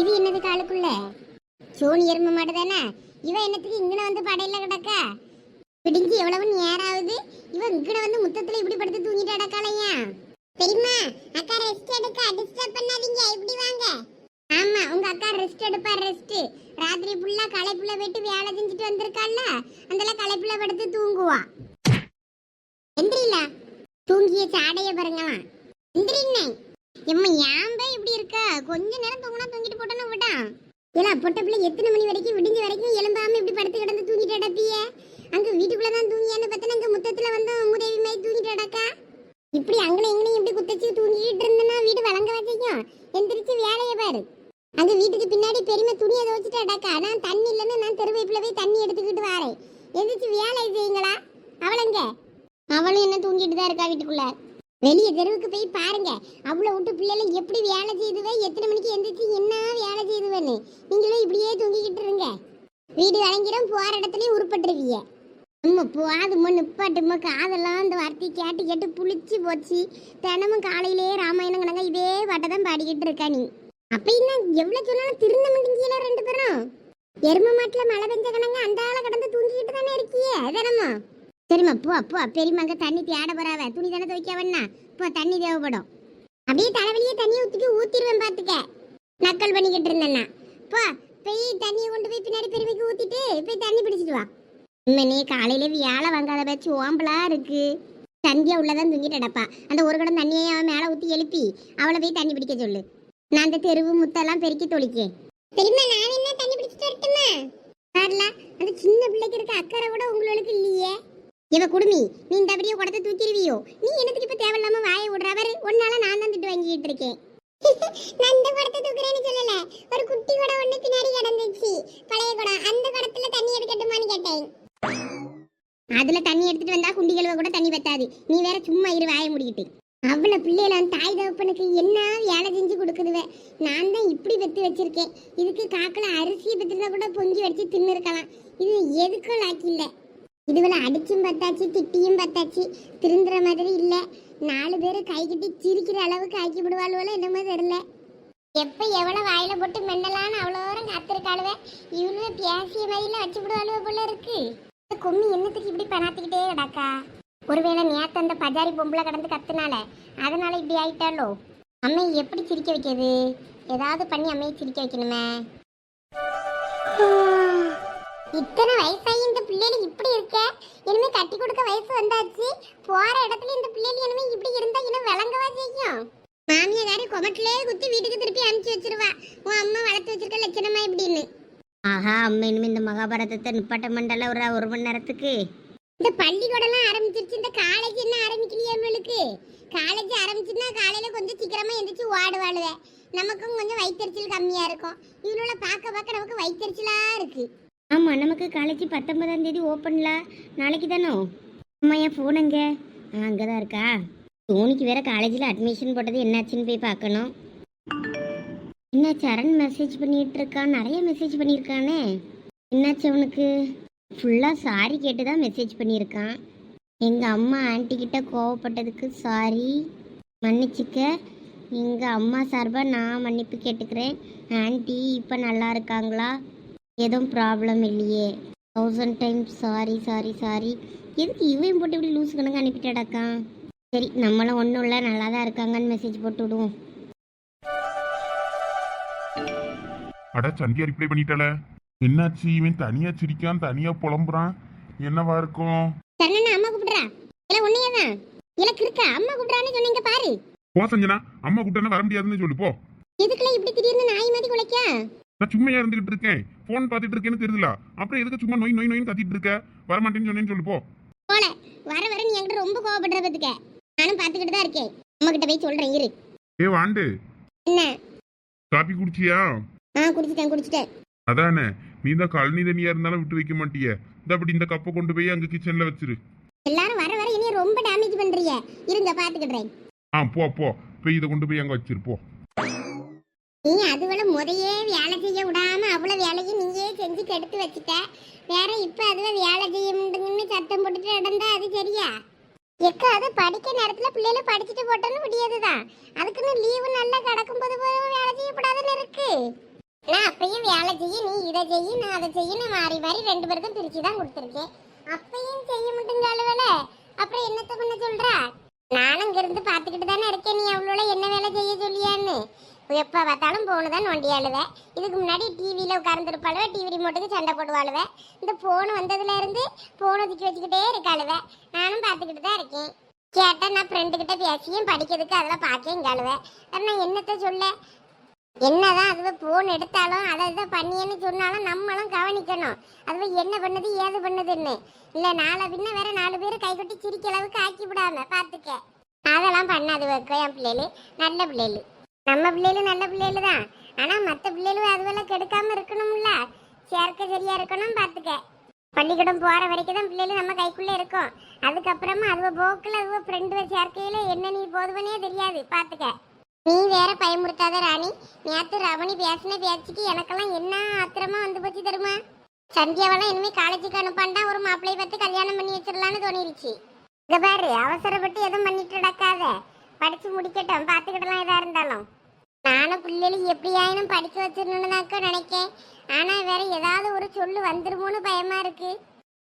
இது என்னது காலுக்குள்ள? சோனி எருமை மாடு தானே என்னத்துக்கு இங்கன வந்து படையில கிடக்கா? பிடிஞ்சு எவ்வளவு நேரம் ஆகுது இவ இங்கன வந்து முத்தத்துல இப்படி படுத்து தூங்கிட்டு கிடக்காளையா? தெரியுமா? அக்கா ரெஸ்ட் எடுக்க டிஸ்டர்ப் பண்ணாதீங்க. இப்படி வாங்க. ஆமா உங்க அக்கா ரெஸ்ட் எடுப்பா ரெஸ்ட் ராத்திரி ஃபுல்லா களைப்புல போயிட்டு வேலை செஞ்சுட்டு வந்திருக்கால அந்தல களைப்புல படுத்து தூங்குவா. எந்திரில தூங்கிய சாடைய பாருங்களாம். எந்திரின்னே எம்மா ஏன் இப்படி இருக்க? கொஞ்ச நேரம் தூங்கினா தூங்கிட்டு ஏலா பொட்ட பிள்ளை எத்தனை மணி வரைக்கும் விடிஞ்ச வரைக்கும் எலும்பாம இப்படி படுத்து கிடந்து தூங்கிட்டு அடப்பிய அங்க வீட்டுக்குள்ள தான் தூங்கியான்னு பார்த்தா அங்க முத்தத்துல வந்து மூதேவி மாதிரி தூங்கிட்டு அடக்கா இப்படி அங்கன எங்கனையும் இப்படி குத்தச்சு தூங்கிட்டு இருந்தனா வீடு வழங்க வச்சிக்கும். எந்திரிச்சு வேலையை பாரு. அங்க வீட்டுக்கு பின்னாடி பெருமை துணியை துவச்சிட்டு அடக்கா நான் தண்ணி இல்லைன்னு நான் தெருவைப்புல போய் தண்ணி எடுத்துக்கிட்டு வரேன். எந்திரிச்சு வேலை செய்யுங்களா? அவளங்க? அவளும் என்ன தூங்கிட்டு தான் இருக்கா வீட்டுக்குள்ள? வெளியே தெருவுக்கு போய் பாருங்க. அவ்வளோ விட்டு பிள்ளைகள் எப்படி வேலை செய்துவே? எத்தனை மணிக்கு எந்திரிச்சு என்ன வேலை செய்துவேன்னு? நீங்களும் இப்படியே தூங்கிக்கிட்டு இருங்க. வீடு வழங்கிடும் போற இடத்துலயும் உருப்பட்டுருவீங்க நம்ம போதுமோ நிப்பாட்டுமோ காதெல்லாம் அந்த வார்த்தையை கேட்டு கேட்டு புளிச்சு போச்சு. தினமும் காலையிலே ராமாயணம் கணங்க இதே பாட்டை தான் பாடிக்கிட்டு இருக்கா நீ. அப்ப என்ன எவ்வளவு சொன்னாலும் திருந்த மாட்டேங்கல ரெண்டு பேரும்? எரும மாட்டுல மழை பெஞ்ச கணங்க அந்த ஆளை கடந்து தூங்கிக்கிட்டு தானே இருக்கியே தினமும்? சரிம்மா போ போ. அங்கே தண்ணி தேட போறாவ. துணி தானே துவைக்க போ தண்ணி தேவைப்படும். அப்படியே தலைவலியே தண்ணியை ஊத்திட்டு ஊத்திடுவேன் பாத்துக்க நக்கல் பண்ணிக்கிட்டு இருந்தேன்னா. போ போய் தண்ணியை கொண்டு போய் பின்னாடி பெருமைக்கு ஊத்திட்டு போய் தண்ணி பிடிச்சிட்டு வா. உண்மையே காலையில வியாழ வாங்காத பேச்சு ஓம்பலா இருக்கு. சந்தியா உள்ளதான் தூங்கிட்டடப்பா அந்த ஒரு குடம் தண்ணியை அவன் மேல ஊத்தி எழுப்பி அவளை போய் தண்ணி பிடிக்க சொல்லு. நான் அந்த தெருவு முத்தெல்லாம் பெருக்கி தொளிக்கேன். தெரியுமா நான் என்ன தண்ணி பிடிச்சிட்டு வரட்டுமா? வரல அந்த சின்ன பிள்ளைக்கு இருக்க அக்கறை கூட உங்களுக்கு இல்லையே. இவ குடுமி நீ இந்த அப்படியே குடத்தை தூக்கிடுவியோ? நீ என்னத்துக்கு இப்ப தேவையில்லாம வாயை விடுறவர் ஒன்னால நான் தான் திட்டு வாங்கிட்டு இருக்கேன். நான் இந்த குடத்தை தூக்குறேன்னு சொல்லல. ஒரு குட்டி குடம் ஒண்ணு பின்னாடி கிடந்துச்சு. பழைய குடம். அந்த குடத்துல தண்ணி எடுக்கட்டுமான்னு கேட்டேன். அதுல தண்ணி எடுத்துட்டு வந்தா குண்டி கழுவ கூட தண்ணி பத்தாது. நீ வேற சும்மா இரு வாயை முடிக்கிட்டு. அவ்வளவு பிள்ளைகள தாய் தகப்பனுக்கு என்ன வேலை செஞ்சு கொடுக்குதுவே? நான் தான் இப்படி பெத்து வச்சிருக்கேன். இதுக்கு காக்கல அரிசியை பெற்றுதான் கூட பொங்கி வச்சு தின்னு இருக்கலாம் இது எதுக்கும் லாக்கி இல்லை. இதுவெல்லாம் அடிச்சும் பத்தாச்சு திட்டியும் பத்தாச்சு திருந்துற மாதிரி இல்லை. நாலு பேர் கை கட்டி சிரிக்கிற அளவுக்கு ஆக்கி விடுவாளுவோ என்னமோ தெரியல. எப்போ எவ்வளோ வாயில போட்டு மென்னலான்னு அவ்வளோ தூரம் காத்திருக்காளுவே. இவனுமே பேசிய மாதிரில வச்சு விடுவாளுவ போல இருக்கு. இந்த கும்மி என்னத்துக்கு இப்படி பணாத்திக்கிட்டே கிடக்கா? ஒருவேளை நேத்து அந்த பஜாரி பொம்பளை கடந்து கத்துனால அதனால இப்படி ஆயிட்டாலோ அம்மை எப்படி சிரிக்க வைக்கிறது? ஏதாவது பண்ணி அம்மையை சிரிக்க வைக்கணுமே. இத்தனை வயசாகி இந்த பிள்ளைகள் இப்படி இருக்க? இனிமே கட்டி கொடுக்க வயசு வந்தாச்சு. போற இடத்துல இந்த பிள்ளைகள் இனிமே இப்படி இருந்தா இன்னும் விளங்கவா செய்யும்? மாமியாரி கொமட்டிலே குத்தி வீட்டுக்கு திருப்பி அனுப்பிச்சு வச்சிருவா. உன் அம்மா வளர்த்து வச்சிருக்க லட்சணமா இப்படின்னு. ஆஹா அம்மா இனிமே இந்த மகாபாரதத்தை நிப்பாட்ட மண்டல ஒரு ஒரு மணி நேரத்துக்கு? இந்த பள்ளிக்கூடம்லாம் ஆரம்பிச்சிருச்சு. இந்த காலேஜ் என்ன ஆரம்பிக்கலையா இவளுக்கு? காலேஜ் ஆரம்பிச்சுன்னா காலையில கொஞ்சம் சீக்கிரமா எந்திரிச்சு ஓடுவாளுவே நமக்கும் கொஞ்சம் வயிற்றுச்சல் கம்மியா இருக்கும். இவளோட பார்க்க பார்க்க நமக்கு வயிற்றுச்சலா இருக்கு. ஆமாம் நமக்கு காலேஜ் பத்தொன்பதாம் தேதி ஓப்பன்ல. நாளைக்கு தானோ? அம்மா என் ஃபோன் அங்கே. ஆ அங்கே தான் இருக்கா? தோனிக்கு வேற காலேஜில் அட்மிஷன் போட்டது என்னாச்சுன்னு போய் பார்க்கணும். என்ன சரண் மெசேஜ் பண்ணிட்டு இருக்கான் நிறைய மெசேஜ் பண்ணியிருக்கானே. என்னாச்சு அவனுக்கு? ஃபுல்லாக சாரி கேட்டு தான் மெசேஜ் பண்ணியிருக்கான். எங்கள் அம்மா ஆன்ட்டி கிட்ட கோவப்பட்டதுக்கு சாரி மன்னிச்சிக்க. எங்கள் அம்மா சார்பாக நான் மன்னிப்பு கேட்டுக்கிறேன். ஆன்ட்டி இப்போ நல்லா இருக்காங்களா? எதுவும் ப்ராப்ளம் இல்லையே. Thousand times sorry sorry sorry எதுக்கு இவன் போட்டு இப்படி லூஸ் கணக்கு அனுப்பிட்டாடாக்கான் சரி நம்மளும் ஒன்றும் இல்லை நல்லா தான் இருக்காங்கன்னு மெசேஜ் போட்டு விடுவோம். அட சந்தியா ரிப்ளை பண்ணிட்டால. என்னாச்சு? இவன் தனியா சிரிக்கான் தனியா புலம்புறான். என்னவா இருக்கும்? சரணா அம்மா கூப்பிடுறா? இல்லை உன்னையே தான் இல்லை கிறுக்கா அம்மா கூப்பிடுறான்னு சொன்னீங்க பாரு. போ சஞ்சனா. அம்மா கூப்பிட்டா வர முடியாதுன்னு சொல்லு போ. எதுக்குள்ள இப்படி திடீர்னு நாய் மாதிரி குலைக்க நான் சும்மையா இருந்துகிட்டு இருக்கேன். போன் பார்த்துட்டு இருக்கேன்னு தெரியல அப்புறம் எதுக்கு சும்மா நோய் நோய் நோயின்னு கத்திட்டு இருக்க? வரமாட்டேன்னு சொன்னேன்னு சொல்லு போ. போல. வர வர நீ என்கிட்ட ரொம்ப கோவப்படுற பத்துக்க. நானும் பார்த்துக்கிட்டு தான் இருக்கேன். அம்மா கிட்ட போய் சொல்கிறேன் இரு. ஏ வாண்டு. என்ன? காப்பி குடிச்சியா? ஆ குடிச்சிட்டேன் குடிச்சிட்டேன். அதானே. நீ தான் கழனி தண்ணியா இருந்தாலும் விட்டு வைக்க மாட்டிய. இந்த அப்படி இந்த கப்பை கொண்டு போய் அங்க கிச்சன்ல வச்சிரு. எல்லாரும் வர வர இனி ரொம்ப டேமேஜ் பண்றீங்க. இருங்க பாத்துக்கிடுறேன் ஆ போ போ. போய் இதை கொண்டு போய் அங்க வச்சிரு போ. நீ அதுவள முறையே வேலை செய்ய விடாம அவ்வளோ வேலையும் நீயே செஞ்சு கெடுத்து வச்சுட்ட. வேற இப்போ அதுவே வேலை செய்ய முடியுங்கன்னு சத்தம் போட்டுட்டு நடந்தா அது சரியா? எக்கா அது படிக்க நேரத்தில் பிள்ளைகள படிச்சுட்டு போட்டோன்னு முடியாதுதான் அதுக்குன்னு லீவு நல்லா கிடக்கும் போது போதும் வேலை செய்யக்கூடாதுன்னு இருக்கு. நான் அப்பயும் வேலை செய்ய நீ இதை செய்ய நான் அதை செய்ய நான் மாறி மாறி ரெண்டு பேருக்கும் பிரித்து தான் கொடுத்துருக்கேன். அப்பயும் செய்ய மாட்டேங்க அளவில். அப்புறம் என்னத்த பண்ண சொல்கிறா நானும் இங்கேருந்து பார்த்துக்கிட்டு தானே இருக்கேன். நீ அவ்வளோ என்ன வேலை செய்ய சொல்லியான்னு. எப்போ பார்த்தாலும் ஃபோனு தான் நோண்டி அழுவ. இதுக்கு முன்னாடி டிவியில் உட்கார்ந்துருப்பாளுவே டிவி ரிமோட்டுக்கு சண்டை போடுவாளுவே. இந்த ஃபோனு வந்ததுலேருந்து ஃபோனை ஒதுக்கி வச்சுக்கிட்டே இருக்காளுவே நானும் பார்த்துக்கிட்டு தான் இருக்கேன். கேட்டால் நான் ஃப்ரெண்டுக்கிட்ட பேசியும் படிக்கிறதுக்கு அதெல்லாம் பார்க்கேன் கழுவேன் நான் என்னத்தை சொல்ல? என்னதான் அதுவே ஃபோன் எடுத்தாலும் அதை இதை பண்ணியன்னு சொன்னாலும் நம்மளும் கவனிக்கணும். அதுவே என்ன பண்ணுது ஏது பண்ணுதுன்னு. இல்லை நாளை பின்ன வேற நாலு பேர் கை கொட்டி சிரிக்க அளவுக்கு ஆக்கி விடாம பார்த்துக்க. அதெல்லாம் பண்ணாது வைக்க என் பிள்ளைகளு. நல்ல பிள்ளைகளு. நம்ம பிள்ளைகளும் நல்ல பிள்ளைகளு தான் ஆனால் மற்ற பிள்ளைகளும் அதுவெல்லாம் கெடுக்காமல் இருக்கணும்ல? சேர்க்க சரியாக இருக்கணும் பார்த்துக்க பள்ளிக்கூடம் போகிற வரைக்கும் தான் பிள்ளைகளும் நம்ம கைக்குள்ளே இருக்கும். அதுக்கப்புறமா அதுவ போக்கில் அதுவ ஃப்ரெண்டு சேர்க்கையில் என்ன நீ போதுவனே தெரியாது பார்த்துக்க நீ வேற பயமுறுத்தாத ராணி. நேற்று ரமணி பேசின பேச்சுக்கு எனக்கெல்லாம் என்ன ஆத்திரமா வந்து போச்சு தெரியுமா? சந்தியாவெல்லாம் இனிமே காலேஜுக்கு அனுப்பாண்டா ஒரு மாப்பிள்ளைய பார்த்து கல்யாணம் பண்ணி வச்சிடலான்னு தோணிருச்சு. இங்க பாரு அவசரப்பட்டு எதுவும் பண்ணிட்டு நடக்காத. படிச்சு முடிக்கட்டும் பார்த்துக்கிடலாம் எதா இருந்தாலும். நானும் பிள்ளைகளுக்கு எப்படி ஆயினும் படிக்க வச்சிடணும்னுதாக்க நினைக்கேன். ஆனால் வேற ஏதாவது ஒரு சொல்லு வந்துருமோன்னு பயமா இருக்கு.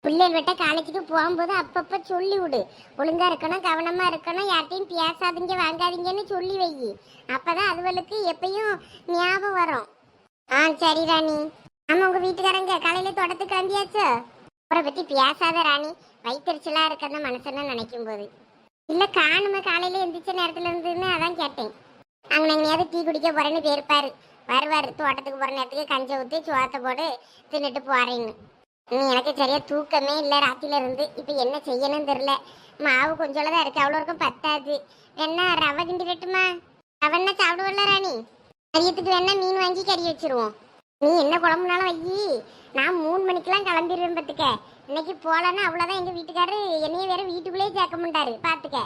பிள்ளைகள் விட்ட காலேஜுக்கு போகும்போது அப்பப்போ சொல்லி விடு. ஒழுங்காக இருக்கணும் கவனமாக இருக்கணும் யார்ட்டையும் பேசாதீங்க வாங்காதீங்கன்னு சொல்லி வை. அப்போ தான் அதுகளுக்கு எப்பயும் ஞாபகம் வரும். ஆ சரி ராணி. ஆமாம் உங்கள் வீட்டுக்காரங்க காலையில் தொடத்து கிளம்பியாச்சு? அவரை பற்றி பேசாத ராணி. வயிற்றுச்சலாக இருக்கிறத மனசுன்னு நினைக்கும் போது இல்லை காணுமே காலையில் எந்திரிச்ச நேரத்தில் இருந்துன்னு அதான் கேட்டேன். அவங்க எங்கேயாவது டீ குடிக்க போறேன்னு போயிருப்பாரு. வருவாரு தோட்டத்துக்கு போற நேரத்துக்கு கஞ்ச ஊத்தி சோத்தை போட்டு தின்னுட்டு போறேன்னு. நீ எனக்கு சரியா தூக்கமே இல்லை ராத்தில இருந்து. இப்போ என்ன செய்யணும்னு தெரியல. மாவு கொஞ்சம் தான் இருக்கு. அவ்வளோ இருக்கும் பத்தாது. வேணா ரவை கிண்டி வெட்டுமா? ரவன்னா சாப்பிடுவல ராணி? மதியத்துக்கு வேணா மீன் வாங்கி கறி வச்சிருவோம். நீ என்ன குழம்புனாலும் வையி நான் மூணு மணிக்கெல்லாம் கிளம்பிடுவேன் பார்த்துக்க இன்னைக்கு போகலன்னா அவ்வளோதான் எங்கள் வீட்டுக்காரரு. என்னைய வேற வீட்டுக்குள்ளேயே சேர்க்க மாட்டாரு. பார்த்துக்க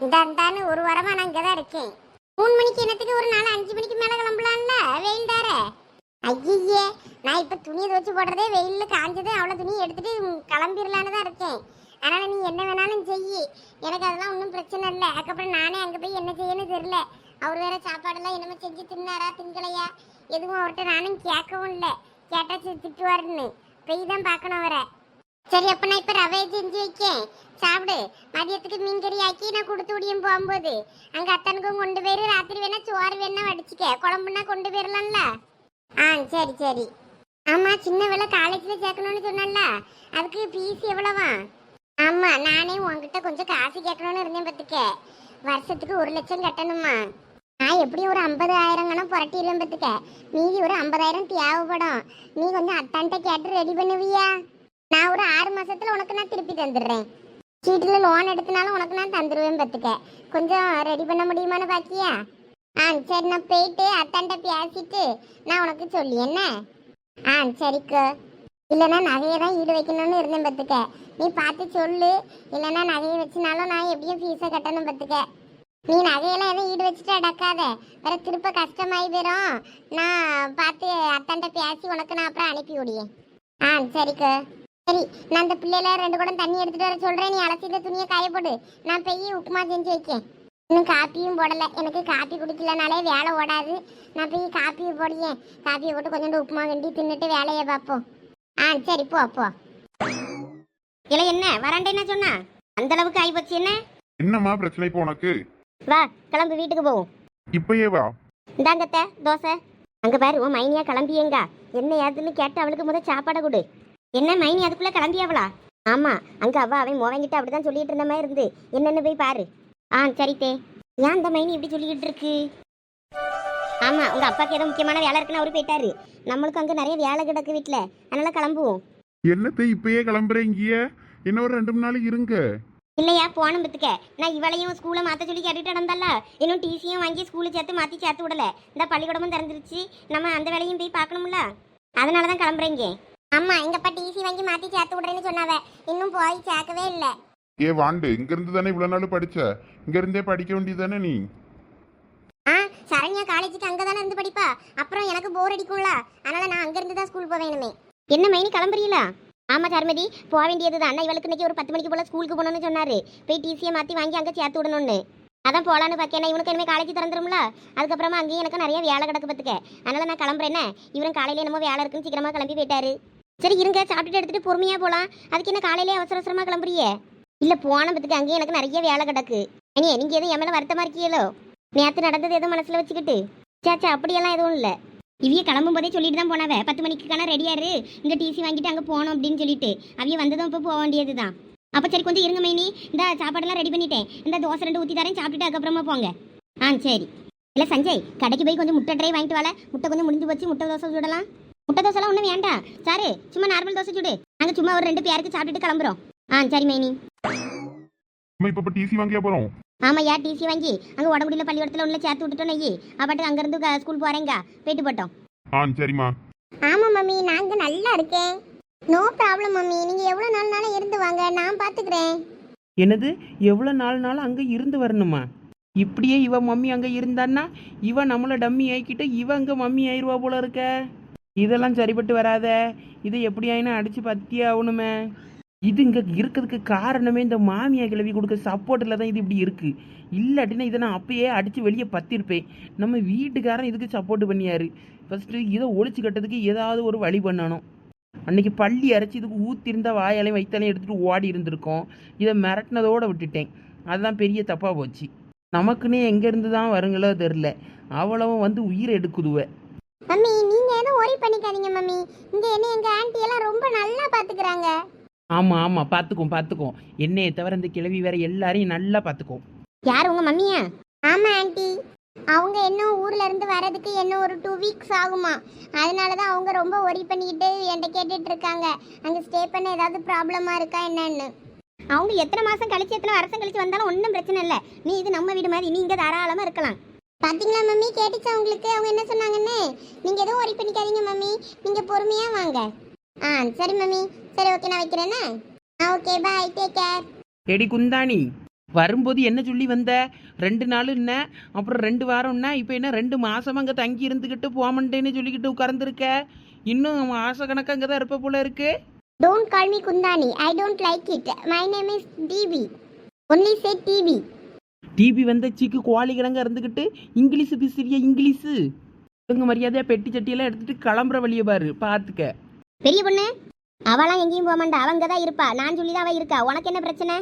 இந்த ஒரு வாரமாக நான் இங்கே தான் இருக்கேன். மூணு மணிக்கு என்னத்துக்கு ஒரு நாலு அஞ்சு மணிக்கு மேலே கிளம்பலாம்ல? வெயில் தார. ஐயே நான் இப்ப துணியை துவச்சு போடுறதே வெயில்ல காஞ்சது. அவ்வளவு துணியை எடுத்துட்டு கிளம்பிடலான்னு தான் இருக்கேன். அதனால நீ என்ன வேணாலும் செய் எனக்கு அதெல்லாம் ஒன்றும் பிரச்சனை இல்லை. அதுக்கப்புறம் நானே அங்கே போய் என்ன செய்யணும்னு தெரியல. அவர் வேற சாப்பாடெல்லாம் என்னமோ செஞ்சு தின்னாரா திங்கலையா? எதுவும் அவர்கிட்ட நானும் கேட்கவும் இல்லை. கேட்டாச்சு திட்டுவாருன்னு. போய் தான் பார்க்கணும் அவரை. சரி அப்ப நான் இப்ப ரவையை செஞ்சு வைக்கேன். சாப்பிடு. மதியத்துக்கு மீன் கறி ஆக்கி நான் கொடுத்து விடியும் போகும்போது. அங்க அத்தனுக்கும் கொண்டு போயிரு. ராத்திரி வேணா சோறு வேணா வடிச்சுக்க. குழம்புனா கொண்டு போயிடலாம்ல ஆ சரி சரி. ஆமா சின்ன வேலை காலேஜ்ல சேர்க்கணும்னு சொன்னல அதுக்கு ஃபீஸ் எவ்வளவா? ஆமா நானே உங்ககிட்ட கொஞ்சம் காசு கேட்கணும்னு இருந்தேன் பத்துக்க வருஷத்துக்கு ஒரு லட்சம் கட்டணுமா? நான் எப்படி ஒரு ஐம்பதாயிரம் கணம் புரட்டிடுவேன் பத்துக்க மீதி ஒரு ஐம்பதாயிரம் தேவைப்படும். நீ கொஞ்சம் அத்தான்ட்ட கேட்டு ரெடி பண்ணுவியா? நான் ஒரு ஆறு மாசத்துல உனக்கு நான் திருப்பி தந்துடுறேன். சீட்டில் லோன் எடுத்தனாலும் உனக்கு நான் தந்துடுவேன் பத்துக்க. கொஞ்சம் ரெடி பண்ண முடியுமான்னு பாக்கியா ஆ சரி நான் போயிட்டு அத்தாண்ட பேசிட்டு நான் உனக்கு சொல்லி என்ன? ஆ சரிக்கா. இல்லைன்னா நகையை தான் ஈடு வைக்கணும்னு இருந்தேன் பத்துக்க. நீ பார்த்து சொல்லு. இல்லைன்னா நகையை வச்சுனாலும் நான் எப்படியும் ஃபீஸை கட்டணும் பத்துக்க. நீ நகையெல்லாம் எதுவும் ஈடு வச்சுட்டு அடக்காத. வேற திருப்ப கஷ்டமாயி போயிடும் நான் பார்த்து அத்தாண்ட பேசி உனக்கு நான் அப்புறம் அனுப்பி விடியேன் ஆ சரிக்கா. சரி நான் அந்த பிள்ளையில ரெண்டு குடம் தண்ணி எடுத்துட்டு வர சொல்றேன். நீ அலசிட்ட துணியை காய போடு. நான் போய் உப்புமா செஞ்சு வைக்கேன். இன்னும் காப்பியும் போடல. எனக்கு காப்பி குடிக்கலனாலே வேலை ஓடாது. நான் போய் காப்பியை போடியேன் காப்பியை போட்டு கொஞ்சோண்டு உப்புமா கிண்டி தின்னுட்டு வேலையை பார்ப்போம். ஆ சரி போ போ. இல்ல என்ன? வரண்டே என்ன சொன்னா? அந்த அளவுக்கு ஆகி போச்சு என்ன? என்னம்மா பிரச்சனை இப்போ உனக்கு? வா கிளம்பு வீட்டுக்கு போவோம். இப்பயே வா. இந்தாங்கத்த தோசை. அங்க பாரு உன் மைனியா கிளம்பியேங்க. என்ன ஏதுன்னு கேட்டு அவளுக்கு முத சாப்பாடை கொடு. என்ன மைனி அதுக்குள்ள கிளம்பியாவளா ஆமா அங்க அவ அவன் மோவங்கிட்ட அப்படிதான் சொல்லிட்டு இருந்த மாதிரி இருந்து என்னன்னு போய் பாரு. ஆ சரி தே. ஏன் அந்த மைனி இப்படி சொல்லிக்கிட்டு இருக்கு? ஆமா உங்க அப்பாக்கு ஏதோ முக்கியமான வேலை இருக்குன்னு அவரு போயிட்டாரு. நம்மளுக்கு அங்க நிறைய வேலை கிடக்கு வீட்டுல அதனால கிளம்புவோம். என்னத்தை இப்பயே கிளம்புறீங்க இன்னும் ஒரு ரெண்டு மூணு நாள் இருங்க. இல்லையா போன பத்துக்க. நான் இவளையும் ஸ்கூலை மாற்ற சொல்லி கேட்டுட்டு நடந்தால இன்னும் டிசியும் வாங்கி ஸ்கூலு சேர்த்து மாற்றி சேர்த்து விடல. இந்த பள்ளிக்கூடமும் திறந்துருச்சு. நம்ம அந்த வேலையும் போய் பார்க்கணும்ல. அதனால தான் கிளம்புறேங்க. ஆமா எங்கப்பா டிசி வாங்கி மாத்தி சேர்த்து விடுறேன்னு சொன்னாவ. இன்னும் போய் சேர்க்கவே இல்லை. ஏ வாண்டு இங்க இருந்து தானே இவ்வளவு நாள் படிச்ச? இங்க இருந்தே படிக்க வேண்டியதானே நீ? ஆ சரண்யா காலேஜுக்கு அங்கே தானே இருந்து படிப்பா? அப்புறம் எனக்கு போர் அடிக்கும்ல. அதனால நான் அங்கேருந்து தான் ஸ்கூல் போவேணுமே என்ன மைனி கிளம்புறீங்களா? ஆமா சர்மதி போக வேண்டியது தான் அண்ணா இவளுக்கு இன்னைக்கு ஒரு பத்து மணிக்கு போல ஸ்கூலுக்கு போகணும்னு சொன்னாரு. போய் டிசியை மாற்றி வாங்கி அங்கே சேர்த்து விடணும்னு. அதான் போலான்னு பார்க்கேன் இவனுக்கு இனிமேல் காலேஜ் திறந்துரும்ல? அதுக்கப்புறமா அங்கேயும் எனக்கு நிறைய வேலை கிடக்கு பார்த்துக்க. அதனால நான் கிளம்புறேன்னே இவரும் காலையில என்னமோ வேலை இருக்குன்னு சீக்கிரமா கிளம்பி போயிட்டாரு. சரி இருங்க சாப்பிட்டுட்டு எடுத்துட்டு பொறுமையா போலாம். அதுக்கு என்ன காலையிலே அவசர அவசரமா கிளம்புறியே? இல்ல போன பத்துக்கு அங்கேயே எனக்கு நிறைய வேலை கிடக்கு. அனியே நீங்க எதுவும் என் மேல வருத்தமா இருக்கீங்களோ? நேத்து நடந்தது எதுவும் மனசுல வச்சுக்கிட்டு? சாச்சா அப்படியெல்லாம் எதுவும் இல்ல. இவிய கிளம்பும் போதே சொல்லிட்டு தான் போனவ. பத்து மணிக்கான ரெடியாரு இங்க டிசி வாங்கிட்டு அங்க போகணும் அப்படின்னு சொல்லிட்டு. அவிய வந்ததும் இப்போ போக வேண்டியதுதான். அப்ப சரி கொஞ்சம் இருங்க மைனி. இந்த சாப்பாடெல்லாம் ரெடி பண்ணிட்டேன். இந்த தோசை ரெண்டு ஊத்தி தரேன். சாப்பிட்டுட்டு அதுக்கப்புறமா போங்க. ஆ சரி. இல்ல சஞ்சய் கடைக்கு போய் கொஞ்சம் முட்டை ட்ரை வாங்கிட்டு வாழ முட்டை கொஞ்சம் முடிஞ்சு போச்சு. முட்டை தோசை சுடலாம். முட்டை தோசைலாம் ஒன்றும் வேண்டாம். சாரு சும்மா நார்மல் தோசை சுடு. நாங்க சும்மா ஒரு ரெண்டு பேருக்கு சாப்பிட்டுட்டு கிளம்புறோம். ஆ சரி மைனி. நம்ம இப்ப டிசி வாங்கியா போறோம்? ஆமாய்யா டிசி வாங்கி. அங்கே உடம்புடியில் பள்ளிக்கூடத்தில் உள்ள சேர்த்து விட்டுட்டோம் நெய்யி. அப்பாட்டுக்கு அங்கேருந்து ஸ்கூல் போகிறேங்க போயிட்டு போட்டோம். ஆ சரிம்மா. ஆமா மம்மி. நாங்க நல்லா இருக்கேன். No problem mummy. நீங்க எவ்வளவு நாள்னாலும் இருந்து வாங்க? நான் பாத்துக்கிறேன். என்னது? எவ்வளோ நாள் நாளும் அங்கே இருந்து வரணுமா? இப்படியே இவ மம்மி அங்கே இருந்தான்னா இவ நம்மளை டம்மி ஆக்கிட்டு இவ அங்கே மம்மி ஆயிடுவா போல இருக்க? இதெல்லாம் சரிப்பட்டு வராத. இது எப்படி ஆயினா அடித்து பத்தியே ஆகணுமே. இது இங்கே இருக்கிறதுக்கு காரணமே இந்த மாமியா கிளவி கொடுக்க சப்போர்ட்டில் தான் இது இப்படி இருக்குது இல்லாட்டினா இதை நான் அப்பயே அடித்து வெளியே பத்திருப்பேன். நம்ம வீட்டுக்காரன் இதுக்கு சப்போர்ட் பண்ணியாரு. ஃபஸ்ட்டு இதை ஒழிச்சு கட்டதுக்கு ஏதாவது ஒரு வழி பண்ணணும். அன்னைக்கு பள்ளி அரைச்சி இதுக்கு ஊத்திருந்தா வாயாலையும் வைத்தாலையும் எடுத்துகிட்டு ஓடி இருந்திருக்கோம். இதை மிரட்டினதோடு விட்டுட்டேன். அதுதான் பெரிய தப்பாக போச்சு. நமக்குன்னே எங்கேருந்து தான் வருங்களோ தெரில அவ்வளவும் வந்து உயிரை எடுக்குதுவ. ஒரி பண்ணிக்காதீங்க மம்மி. இங்க என்ன எங்க ஆன்ட்டி எல்லாம் ரொம்ப நல்லா பாத்துக்கிறாங்க. ஆமாம் ஆமாம் பார்த்துக்கோம் பார்த்துக்கோம் என்னையை தவிர இந்த கிழவி வேற எல்லாரையும் நல்லா பார்த்துக்கோம் யார் உங்கள் மம்மியா? ஆமா ஆன்ட்டி அவங்க இன்னும் ஊர்ல இருந்து வரதுக்கு இன்னும் ஒரு டூ வீக்ஸ் ஆகுமா? அதனால தான் அவங்க ரொம்ப ஒரி பண்ணிக்கிட்டு என்கிட்ட கேட்டுட்டு இருக்காங்க. அங்க ஸ்டே பண்ண ஏதாவது ப்ராப்ளமா இருக்கா என்னன்னு. அவங்க எத்தனை மாதம் கழிச்சு எத்தனை வருஷம் கழிச்சு வந்தாலும் ஒன்றும் பிரச்சனை இல்லை. நீ இது நம்ம வீடு மாதிரி நீ இங்கே தாராளமாக இருக்கலாம். பாத்தீங்களா மம்மி? கேட்டுச்சா உங்களுக்கு? அவங்க என்ன சொன்னாங்கன்னு? நீங்க எதுவும் ஒரி பண்ணிக்காதீங்க மம்மி. நீங்க பொறுமையா வாங்க. ஆ சரி மம்மி. சரி ஓகே நான் வைக்கிறேன்னா ஆ ஓகே பாய் டேக் கேர் எடி குந்தாணி வரும்போது என்ன சொல்லி வந்த? ரெண்டு நாள் என்ன? அப்புறம் ரெண்டு வாரம்னா இப்போ என்ன ரெண்டு மாசம் அங்கே தங்கி இருந்துக்கிட்டு போமண்டேன்னு சொல்லிக்கிட்டு உட்கார்ந்துருக்க? இன்னும் மாசக்கணக்காக அங்கே தான் இருப்ப போல இருக்கு. Don't call me குந்தானி I don't like it my name is Divi only say Divi Divi வந்த சீக்கு குவாலி கிழங்க இருந்துக்கிட்டு இங்கிலீஷு பேசுறியா இங்கிலீஷு இவங்க மரியாதையா பெட்டி சட்டியெல்லாம் எடுத்துட்டு கிளம்புற வழியை பாரு பார்த்துக்க பெரிய பொண்ணு அவளாம் எங்கேயும் போக மாட்டா அவங்க தான் இருப்பா. நான் சொல்லி தான் அவ இருக்கா உனக்கு என்ன பிரச்சனை?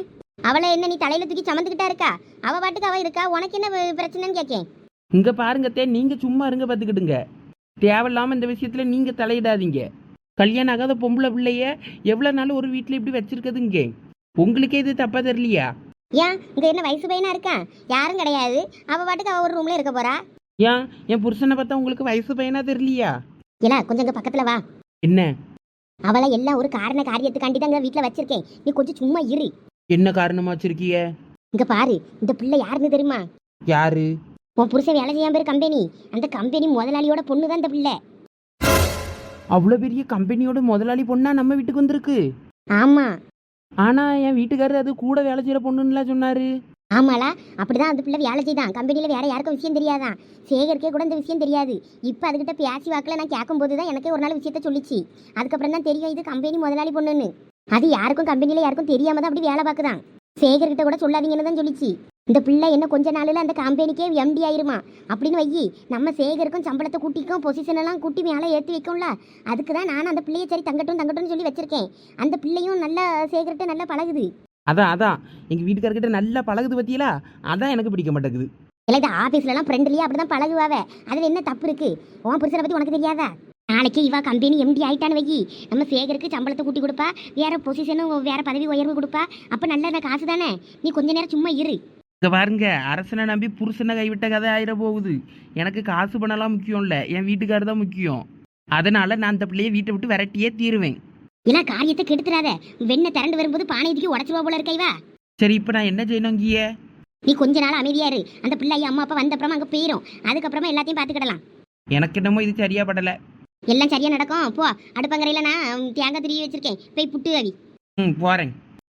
அவளை என்ன நீ தலையில தூக்கி சமந்துக்கிட்டா இருக்கா? அவ பாட்டுக்கு அவ இருக்கா? உனக்கு என்ன பிரச்சனைன்னு கேட்கேன் இங்க பாருங்கத்தே நீங்க சும்மா இருங்க பார்த்துக்கிடுங்க தேவையில்லாம இந்த விஷயத்துல நீங்க தலையிடாதீங்க. கல்யாணம் ஆகாத பொம்பளை பிள்ளைய எவ்வளவு நாள் ஒரு வீட்டில் இப்படி வச்சிருக்குதுங்க. உங்களுக்கே இது தப்பா தெரியலையா? ஏன்? இங்க என்ன வயசு பையனா இருக்கான் யாரும் கிடையாது. அவ பாட்டுக்கு அவ ஒரு ரூம்ல இருக்க போறா. ஏன்? என் புருஷனை பார்த்தா உங்களுக்கு வயசு பையனா தெரியலையா? இல்ல கொஞ்சம் இங்க பக்கத்துல வா. என்ன? அவளை எல்லாம் ஒரு காரண காரியத்துக்காண்டி தான் வீட்டுல வச்சிருக்கேன். நீ கொஞ்சம் சும்மா இரு. என்ன காரணமா வச்சிருக்கிய? இங்க பாரு இந்த பிள்ளை யாருன்னு தெரியுமா? யாரு? உன் புருஷன் வேலை செய்யாம பேர் கம்பெனி. அந்த கம்பெனி முதலாளியோட பொண்ணு தான் இந்த பிள்ளை. அவ்வளோ பெரிய கம்பெனியோட முதலாளி பொண்ணா நம்ம வீட்டுக்கு வந்திருக்கு. ஆமா. ஆனா என் வீட்டுக்காரர் அது கூட வேலை செய்யற பொண்ணுன்னுலாம் சொன்னாரு. ஆமாலா அப்படிதான் அந்த பிள்ளை வேலை செய்தான். கம்பெனியில் வேற யாருக்கும் விஷயம் தெரியாதான். சேகருக்கே கூட இந்த விஷயம் தெரியாது. இப்போ அதுக்கிட்ட பேசி வாக்கில் நான் கேட்கும்போது தான் எனக்கே ஒரு நாள் விஷயத்த சொல்லிச்சு. அதுக்கப்புறம் தான் தெரியும் இது கம்பெனி முதலாளி பொண்ணுன்னு. அது யாருக்கும் கம்பெனியில் யாருக்கும் தெரியாம தான் அப்படி வேலை பார்க்குதான். சேகர்கிட்ட கூட சொல்லாதீங்கன்னு தான் சொல்லிச்சு. இந்த பிள்ளை என்ன கொஞ்ச நாளில் அந்த கம்பெனிக்கே எம்டி ஆயிருமா? அப்படின்னு வையி நம்ம சேகருக்கும் சம்பளத்தை கூட்டிக்கும் பொசிஷன் எல்லாம் கூட்டி மேலே ஏற்றி வைக்கும்ல. அதுக்கு தான் நான் அந்த பிள்ளையை சரி தங்கட்டும் தங்கட்டும்னு சொல்லி வச்சிருக்கேன். அந்த பிள்ளையும் நல்ல சேகர்கிட்ட நல்லா பழகுது. அதான் அதான். எங்க வீட்டுக்காரர்கிட்ட நல்லா பழகுது பத்தியலா? அதான் எனக்கு பிடிக்க மாட்டேங்குது. இல்லை இந்த ஆஃபீஸ்லலாம் ஃப்ரெண்ட்லியாக அப்படி தான் பழகுவாவ. அதில் என்ன தப்பு இருக்கு? உன் புருஷனை பற்றி உனக்கு தெரியாதா? நாளைக்கு இவா கம்பெனி எம்டி ஆயிட்டான்னு வைக்கி நம்ம சேகருக்கு சம்பளத்தை கூட்டி கொடுப்பா. வேற பொசிஷனும் வேற பதவி உயர்வு கொடுப்பா. அப்போ நல்ல காசு தானே நீ கொஞ்ச நேரம் சும்மா இரு. இங்க பாருங்க அரசனை நம்பி புருஷனை கைவிட்ட கதை ஆயிட போகுது. எனக்கு காசு பணம்லாம் முக்கியம் இல்லை என் வீட்டுக்காரர் தான் முக்கியம். அதனால நான் அந்த பிள்ளையை வீட்டை விட்டு விரட்டியே தீருவேன். இல்ல காரியத்தை கெடுத்துறாத? வெண்ணெய் திரண்டு வரும்போது பானை தூக்கி உடச்சிருவா போல இருக்கைவா சரி இப்போ நான் என்ன செய்யணும் இங்கேயே? நீ கொஞ்ச நாள் அமைதியா இரு. அந்த பிள்ளை அம்மா அப்பா வந்த அப்புறமா அங்கே போயிடும் அதுக்கப்புறமா எல்லாத்தையும் பார்த்துக்கிடலாம் எனக்கு என்னமோ இது சரியா படலை. எல்லாம் சரியா நடக்கும். போ அடுப்பங்கரையில் நான் தேங்காய் திருவி வச்சிருக்கேன். போய் புட்டு அவி ம் போகிறேன்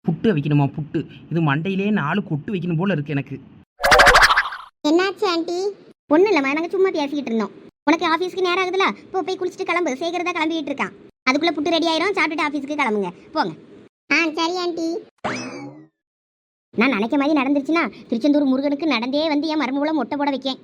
புட்டு வைக்கணுமா புட்டு? இது மண்டையிலே நாலு கொட்டு வைக்கணும் போல இருக்கு எனக்கு. என்னாச்சு ஆண்டி? ஒன்றும் இல்லைம்மா நாங்கள் சும்மா பேசிக்கிட்டு இருந்தோம். உனக்கு ஆஃபீஸ்க்கு நேரம் ஆகுதுல? இப்போ போய் குளிச்சுட்டு கிளம்பு. சேகரதா கிளம்பிட்டு இருக்கான். அதுக்குள்ளே புட்டு ரெடி ஆயிரும். சாப்பிட்டுட்டு ஆஃபீஸ்க்கு கிளம்புங்க. போங்க. ஆ சரி ஆண்டி. நான் நினைக்க மாதிரி நடந்துருச்சுன்னா திருச்செந்தூர் முருகனுக்கு நடந்தே வந்து என் மருமகளை மொட்டை போட வைக்கேன்.